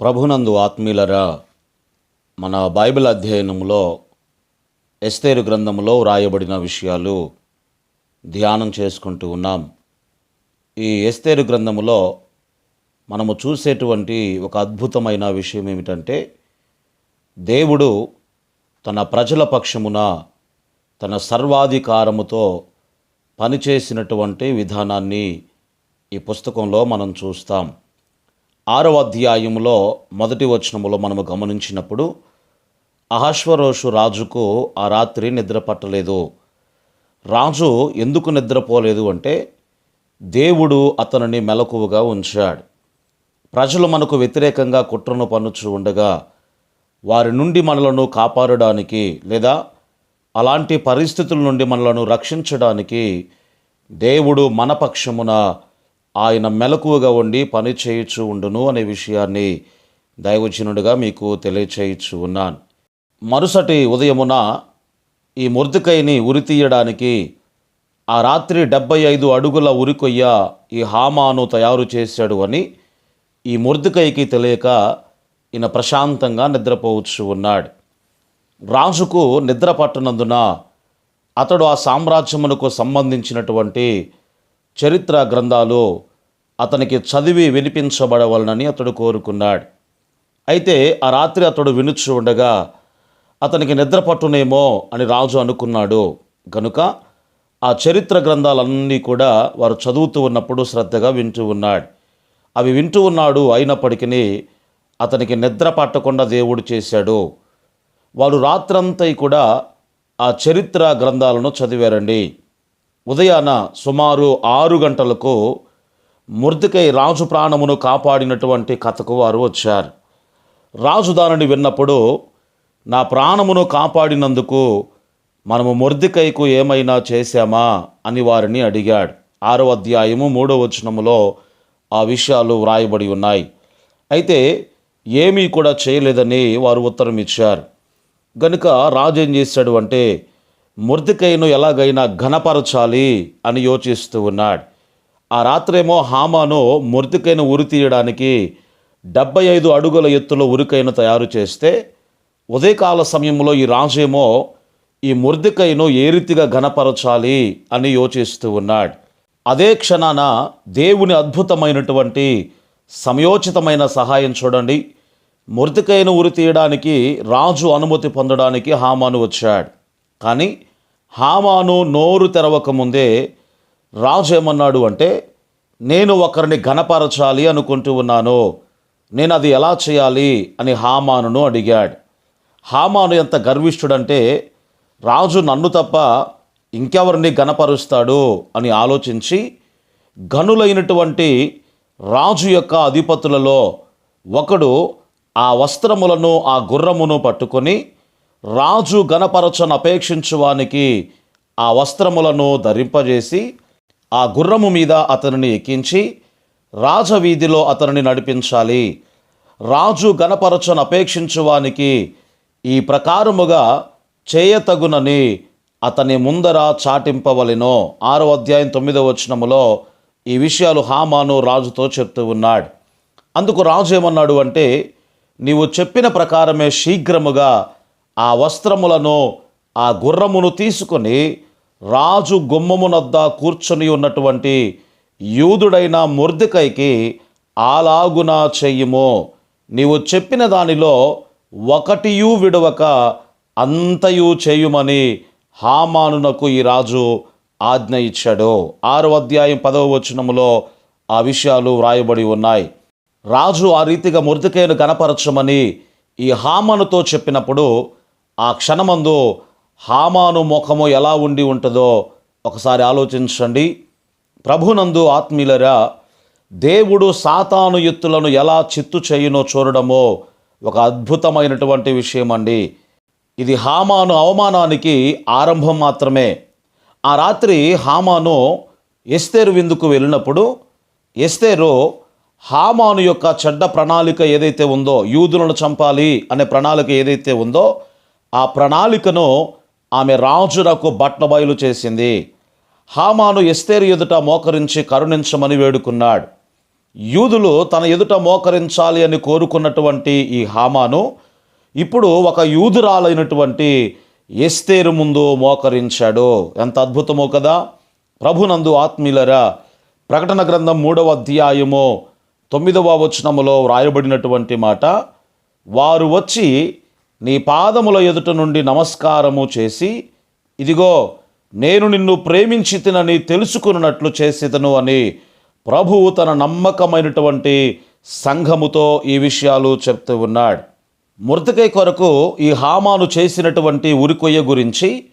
ప్రభునందు ఆత్మీయులరా మన బైబిల్ అధ్యయనంలో ఎస్తేరు గ్రంథంలో వ్రాయబడిన విషయాలు ధ్యానం చేసుకుంటూ ఉన్నాం. ఈ ఎస్తేరు గ్రంథములో మనము చూసేటువంటి ఒక అద్భుతమైన విషయం ఏమిటంటే దేవుడు తన ప్రజల పక్షమున తన సర్వాధికారముతో పనిచేసినటువంటి విధానాన్ని ఈ పుస్తకంలో మనం చూస్తాం. ఆరవ అధ్యాయంలో మొదటి వచనములో మనము గమనించినప్పుడు అహశ్వరోషు రాజుకు ఆ రాత్రి నిద్ర పట్టలేదు. రాజు ఎందుకు నిద్రపోలేదు అంటే దేవుడు అతనిని మెలకువగా ఉంచాడు. ప్రజలు మనకు వ్యతిరేకంగా కుట్రను పన్నుచు ఉండగా వారి నుండి మనలను కాపాడడానికి లేదా అలాంటి పరిస్థితుల నుండి మనలను రక్షించడానికి దేవుడు మన పక్షమున ఆయన మెలకువగా ఉండి పని చేయుచు ఉండును అనే విషయాన్ని దైవజనుడిగా మీకు తెలియచేయచ్చు ఉన్నాను. మరుసటి ఉదయమున ఈ ముర్దికైని ఉరి తీయడానికి ఆ రాత్రి డెబ్బై ఐదు అడుగుల ఉరికొయ్య ఈ హామాను తయారు చేశాడు అని ఈ ముర్దికైకి తెలియక ఈయన ప్రశాంతంగా నిద్రపోవచ్చు ఉన్నాడు. రాజుకు నిద్ర పట్టనందున అతడు ఆ సామ్రాజ్యమునకు సంబంధించినటువంటి చరిత్ర గ్రంథాలు అతనికి చదివి వినిపించబడవలనని అతడు కోరుకున్నాడు. అయితే ఆ రాత్రి అతడు వినుచు ఉండగా అతనికి నిద్ర పట్టునేమో అని రాజు అనుకున్నాడు. కనుక ఆ చరిత్ర గ్రంథాలన్నీ కూడా వారు చదువుతూ ఉన్నప్పుడు శ్రద్ధగా వింటూ ఉన్నాడు. అవి వింటూ ఉన్నాడు అయినప్పటికీ అతనికి నిద్ర పట్టకుండా దేవుడు చేశాడు. వారు రాత్రంతా కూడా ఆ చరిత్ర గ్రంథాలను చదివారండి. ఉదయాన సుమారు ఆరు గంటలకు ముర్దికై రాజు ప్రాణమును కాపాడినటువంటి కథకు వారు వచ్చారు. రాజు దానిని విన్నప్పుడు నా ప్రాణమును కాపాడినందుకు మనము ముర్దికైకు ఏమైనా చేశామా? అని వారిని అడిగాడు. ఆరో అధ్యాయము మూడో వచనములో ఆ విషయాలు వ్రాయబడి ఉన్నాయి. అయితే ఏమీ కూడా చేయలేదని వారు ఉత్తరం ఇచ్చారు గనుక రాజు ఏం చేశాడు అంటే ముర్దికైను ఎలాగైనా ఘనపరచాలి అని యోచిస్తూ ఉన్నాడు. ఆ రాత్రేమో హామాను ముర్దికైను ఉరి తీయడానికి డెబ్బై ఐదు అడుగుల ఎత్తులో ఉరికైను తయారు చేస్తే ఉదయకాల సమయంలో ఈ రాజేమో ఈ ముర్దికైను ఏ రీతిగా ఘనపరచాలి అని యోచిస్తూ ఉన్నాడు. అదే క్షణాన దేవుని అద్భుతమైనటువంటి సమయోచితమైన సహాయం చూడండి. ముర్తికైను ఉరి తీయడానికి రాజు అనుమతి పొందడానికి హామాను వచ్చాడు. కానీ హామాను నోరు తెరవకముందే రాజు ఏమన్నాడు అంటే నేను ఒకరిని ఘనపరచాలి అనుకుంటూ ఉన్నాను. నేను అది ఎలా చేయాలి? అని హామానును అడిగాడు. హామాను ఎంత గర్విష్ఠుడంటే రాజు నన్ను తప్ప ఇంకెవరిని ఘనపరుస్తాడు? అని ఆలోచించి గనులైనటువంటి రాజు యొక్క అధిపతులలో ఒకడు ఆ వస్త్రములను ఆ గుర్రమును పట్టుకొని రాజు గణపరచను అపేక్షించువానికి ఆ వస్త్రములను ధరింపజేసి ఆ గుర్రము మీద అతనిని ఎక్కించి రాజవీధిలో అతనిని నడిపించాలి. రాజు గణపరచను అపేక్షించువానికి ఈ ప్రకారముగా చేయతగునని అతని ముందర చాటింపవలెనో. ఆరో అధ్యాయం తొమ్మిదవ వచనములో ఈ విషయాలు హామాను రాజుతో చెప్తూ ఉన్నాడు. అందుకు రాజు ఏమన్నాడు అంటే నీవు చెప్పిన ప్రకారమే శీఘ్రముగా ఆ వస్త్రములను ఆ గుర్రమును తీసుకొని రాజు గుమ్మమునద్ద కూర్చొని ఉన్నటువంటి యూదుడైన ముర్దికైకి ఆలాగున చెయ్యము నీవు చెప్పిన దానిలో ఒకటియు విడవక అంతయు చేయుమని హామానునకు ఈ రాజు ఆజ్ఞ ఇచ్చాడు. ఆరో అధ్యాయం పదవ వచనములో ఆ విషయాలు వ్రాయబడి ఉన్నాయి. రాజు ఆ రీతిగా మృతికేను గణపరచమని ఈ హామానుతో చెప్పినప్పుడు ఆ క్షణమందు హామాను ముఖము ఎలా ఉండి ఉంటుందో ఒకసారి ఆలోచించండి. ప్రభునందు ఆత్మీయులరా దేవుడు సాతాను ఎత్తులను ఎలా చిత్తు చేయునో చూడడమో ఒక అద్భుతమైనటువంటి విషయం అండి ఇది హామాను అవమానానికి ఆరంభం మాత్రమే. ఆ రాత్రి హామాను ఎస్తేరు విందుకు వెళ్ళినప్పుడు ఎస్తేరు హామాను యొక్క చెడ్డ ప్రణాళిక ఏదైతే ఉందో యూదులను చంపాలి అనే ప్రణాళిక ఏదైతే ఉందో ఆ ప్రణాళికను ఆమె రాజునకు బట్టబయలు చేసింది. హామాను ఎస్తేరు ఎదుట మోకరించి కరుణించమని వేడుకున్నాడు. యూదులు తన ఎదుట మోకరించాలి అని కోరుకున్నటువంటి ఈ హామాను ఇప్పుడు ఒక యూదురాలైనటువంటి ఎస్తేరు ముందు మోకరించాడు. ఎంత అద్భుతమో కదా! ప్రభునందు ఆత్మీయులరా ప్రకటన గ్రంథం మూడవ అధ్యాయము తొమ్మిదవ వచనములో వ్రాయబడినటువంటి మాట వారు వచ్చి నీ పాదముల ఎదుట నుండి నమస్కారము చేసి ఇదిగో నేను నిన్ను ప్రేమించి తినని తెలుసుకున్నట్లు చేసేదను అని ప్రభువు తన నమ్మకమైనటువంటి సంఘముతో ఈ విషయాలు చెప్తూ ఉన్నాడు. మృతకై కొరకు ఈ హామాను చేసినటువంటి ఉరికొయ్య గురించి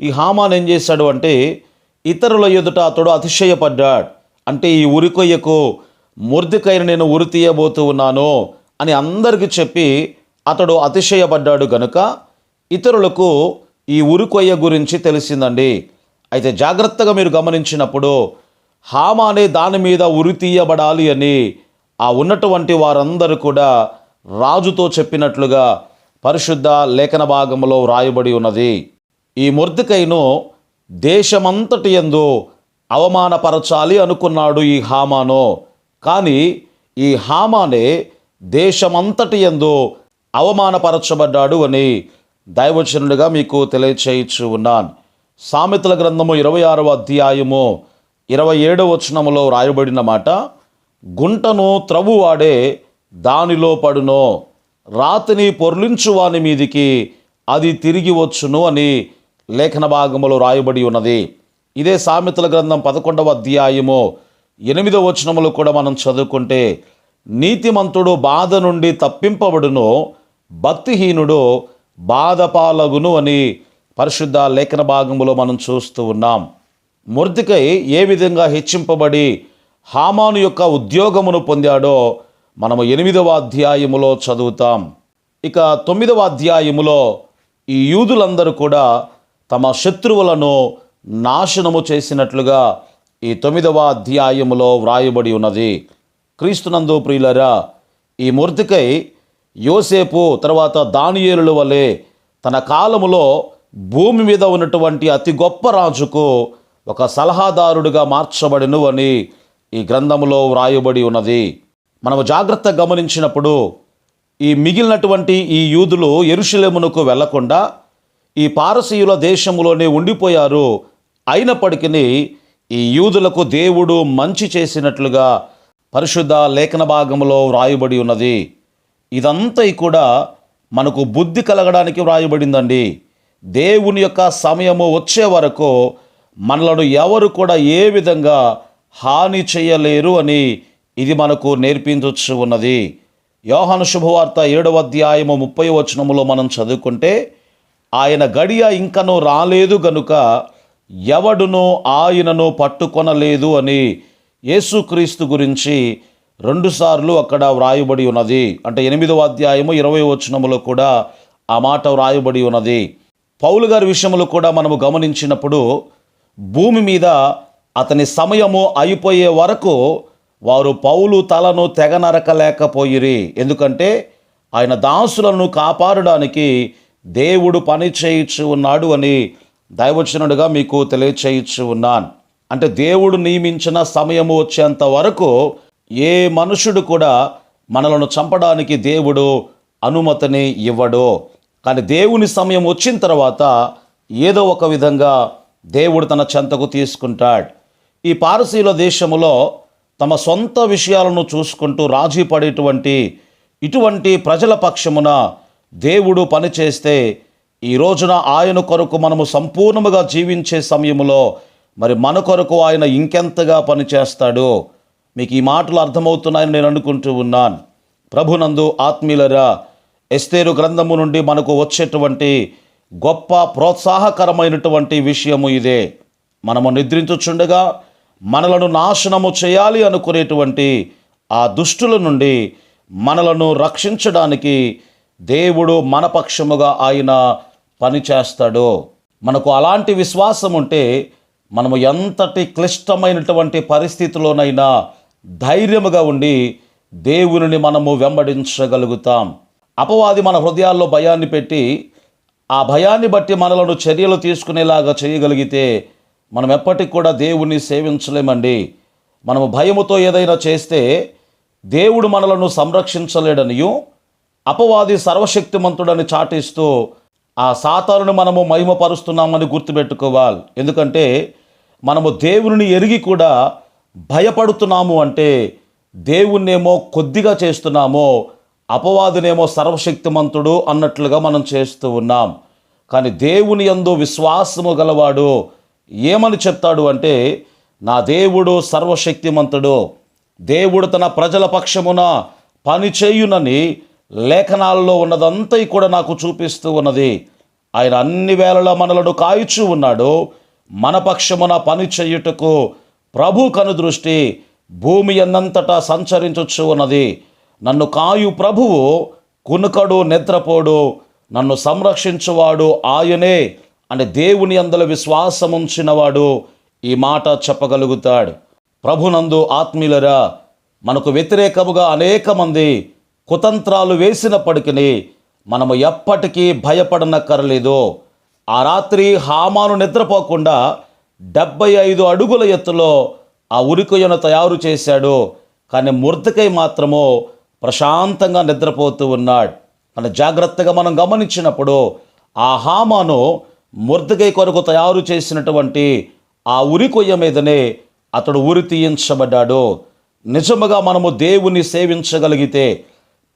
ఈ హామాన్ ఏం చేశాడు అంటే ఇతరుల ఎదుట అతడు అతిశయపడ్డాడు. అంటే ఈ ఉరికొయ్యకు ముర్దికైన నేను ఉరి తీయబోతూ ఉన్నాను అని అందరికీ చెప్పి అతడు అతిశయపడ్డాడు గనుక ఇతరులకు ఈ ఉరుకొయ్య గురించి తెలిసిందండి. అయితే జాగ్రత్తగా మీరు గమనించినప్పుడు హామానే దాని మీద ఉరి తీయబడాలి అని ఆ ఉన్నటువంటి వారందరూ కూడా రాజుతో చెప్పినట్లుగా పరిశుద్ధ లేఖన భాగంలో వ్రాయబడి ఉన్నది. ఈ ముర్దికైను దేశమంతటి యందు అవమానపరచాలి అనుకున్నాడు ఈ హామాను. కానీ ఈ హామానే దేశమంతటి యందు అవమానపరచబడ్డాడు అని దైవచనుడిగా మీకు తెలియచేయచ్చు ఉన్నాను. సామెతల గ్రంథము ఇరవై ఆరవ అధ్యాయము ఇరవై ఏడవ వచనములో రాయబడిన మాట గుంటను త్రవ్వువాడే దానిలో పడునో రాతిని పొర్లించువాని మీదికి అది తిరిగి వచ్చును అని లేఖన భాగములో రాయబడి ఉన్నది. ఇదే సామెతల గ్రంథం పదకొండవ అధ్యాయము ఎనిమిదవ వచనములు కూడా మనం చదువుకుంటే నీతిమంతుడు బాధ నుండి తప్పింపబడును భక్తిహీనుడు బాధపాలగును అని పరిశుద్ధ లేఖన భాగంలో మనం చూస్తూ ఉన్నాం. ముర్తికై ఏ విధంగా హెచ్చింపబడి హామాను యొక్క ఉద్యోగమును పొందాడో మనము ఎనిమిదవ అధ్యాయములో చదువుతాం. ఇక తొమ్మిదవ అధ్యాయములో ఈ యూదులందరూ కూడా తమ శత్రువులను నాశనము చేసినట్లుగా ఈ తొమ్మిదవ అధ్యాయములో వ్రాయబడి ఉన్నది. క్రీస్తునందు ప్రియులరా ఈ మూర్తికై యోసేపు తర్వాత దానియేలుల వలె తన కాలములో భూమి మీద ఉన్నటువంటి అతి గొప్ప రాజుకు ఒక సలహాదారుడిగా మార్చబడిను అని ఈ గ్రంథములో వ్రాయబడి ఉన్నది. మనము జాగ్రత్త గమనించినప్పుడు ఈ మిగిలినటువంటి ఈ యూదులు ఎరుషులేమునకు వెళ్ళకుండా ఈ పారసీయుల దేశంలోనే ఉండిపోయారు. అయినప్పటికీ ఈ యూదులకు దేవుడు మంచి చేసినట్లుగా పరిశుద్ధ లేఖన భాగంలో వ్రాయబడి ఉన్నది. ఇదంతా కూడా మనకు బుద్ధి కలగడానికి వ్రాయబడిందండి. దేవుని యొక్క సమయము వచ్చే వరకు మనలను ఎవరు కూడా ఏ విధంగా హాని చేయలేరు అని ఇది మనకు నేర్పించవచ్చు ఉన్నది. యోహాను శుభవార్త ఏడవ అధ్యాయము ముప్పై వచనములో మనం చదువుకుంటే ఆయన గడియ ఇంకను రాలేదు గనుక ఎవడును ఆయనను పట్టుకొనలేదు అని యేసుక్రీస్తు గురించి రెండుసార్లు అక్కడ వ్రాయబడి ఉన్నది. అంటే ఎనిమిదవ అధ్యాయము ఇరవై వచనములో కూడా ఆ మాట వ్రాయబడి ఉన్నది. పౌలు గారి విషయంలో కూడా మనము గమనించినప్పుడు భూమి మీద అతని సమయము అయిపోయే వరకు వారు పౌలు తలను తెగ నరకలేకపోయిరి. ఎందుకంటే ఆయన దాసులను కాపాడడానికి దేవుడు పని చేయించు ఉన్నాడు అని దైవచనుడిగా మీకు తెలియచేయచ్చు ఉన్నాను. అంటే దేవుడు నియమించిన సమయము వచ్చేంత వరకు ఏ మనుషుడు కూడా మనలను చంపడానికి దేవుడు అనుమతిని ఇవ్వడు. కానీ దేవుని సమయం వచ్చిన తర్వాత ఏదో ఒక విధంగా దేవుడు తన చెంతకు తీసుకుంటాడు. ఈ పారసీల దేశములో తమ సొంత విషయాలను చూసుకుంటూ రాజీ పడేటువంటి ఇటువంటి ప్రజల పక్షమున దేవుడు పనిచేస్తే ఈ రోజున ఆయన కొరకు మనము సంపూర్ణముగా జీవించే సమయంలో మరి మన కొరకు ఆయన ఇంకెంతగా పనిచేస్తాడో మీకు ఈ మాటలు అర్థమవుతున్నాయని నేను అనుకుంటూ ఉన్నాను. ప్రభునందు ఆత్మీయులరా ఎస్తేరు గ్రంథము నుండి మనకు వచ్చేటువంటి గొప్ప ప్రోత్సాహకరమైనటువంటి విషయము ఇదే. మనము నిద్రించుచుండగా మనలను నాశనము చేయాలి అనుకునేటువంటి ఆ దుష్టుల నుండి మనలను రక్షించడానికి దేవుడు మన పక్షముగా ఆయన పనిచేస్తాడు. మనకు అలాంటి విశ్వాసం ఉంటే మనము ఎంతటి క్లిష్టమైనటువంటి పరిస్థితిలోనైనా ధైర్యముగా ఉండి దేవుని మనము వెంబడించగలుగుతాం. అపవాది మన హృదయాల్లో భయాన్ని పెట్టి ఆ భయాన్ని బట్టి మనలను చర్యలు తీసుకునేలాగా చేయగలిగితే మనం ఎప్పటికి కూడా దేవుణ్ణి సేవించలేమండి. మనము భయముతో ఏదైనా చేస్తే దేవుడు మనలను సంరక్షించలేడనియు అపవాది సర్వశక్తిమంతుడని చాటిస్తూ ఆ సాతాను మనము మహిమపరుస్తున్నామని గుర్తుపెట్టుకోవాలి. ఎందుకంటే మనము దేవుని ఎరిగి కూడా భయపడుతున్నాము అంటే దేవుణ్ణేమో కొద్దిగా చేస్తున్నామో అపవాదినేమో సర్వశక్తిమంతుడు అన్నట్లుగా మనం చేస్తూ ఉన్నాం. కానీ దేవుని ఎందు విశ్వాసము గలవాడు ఏమని చెప్తాడు అంటే నా దేవుడు సర్వశక్తిమంతుడు దేవుడు తన ప్రజల పక్షమున పని చేయునని లేఖనాల్లో ఉన్నదంతా కూడా నాకు చూపిస్తూ ఉన్నది. ఆయన అన్ని వేళల మనలను కాయుచూ ఉన్నాడు. మన పక్షమున పని చేయుటకు ప్రభు కనుదృష్టి భూమి ఎన్నంతటా సంచరించొచ్చు ఉన్నది. నన్ను కాయు ప్రభువు కునుకడు నిద్రపోడు నన్ను సంరక్షించువాడు ఆయనే అని దేవుని అందల విశ్వాసం ఉంచినవాడు ఈ మాట చెప్పగలుగుతాడు. ప్రభునందు ఆత్మీయులరా మనకు వ్యతిరేకముగా అనేక మంది కుతంత్రాలు వేసినప్పటికీ మనము ఎప్పటికీ భయపడనక్కర్లేదు. ఆ రాత్రి హామాను నిద్రపోకుండా డెబ్బై ఐదు అడుగుల ఎత్తులో ఆ ఉరికొయ్యను తయారు చేశాడు. కానీ ముర్దకై మాత్రము ప్రశాంతంగా నిద్రపోతూ ఉన్నాడు. మన జాగ్రత్తగా మనం గమనించినప్పుడు ఆ హామాను ముర్దకై కొరకు తయారు చేసినటువంటి ఆ ఉరి కొయ్య మీదనే అతడు ఉరి తీయించబడ్డాడు. నిజముగా మనము దేవుని సేవించగలిగితే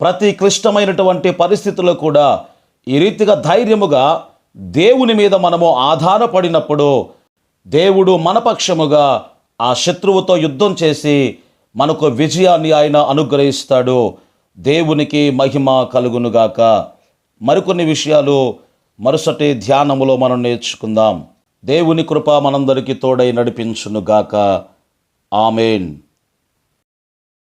ప్రతి క్లిష్టమైనటువంటి పరిస్థితుల్లో కూడా ఈ రీతిగా ధైర్యముగా దేవుని మీద మనము ఆధారపడినప్పుడు దేవుడు మనపక్షముగా ఆ శత్రువుతో యుద్ధం చేసి మనకు విజయాన్ని ఆయన అనుగ్రహిస్తాడు. దేవునికి మహిమ కలుగునుగాక. మరికొన్ని విషయాలు మరుసటి ధ్యానములో మనం నేర్చుకుందాం. దేవుని కృప మనందరికీ తోడై నడిపించునుగాక. ఆమెన్.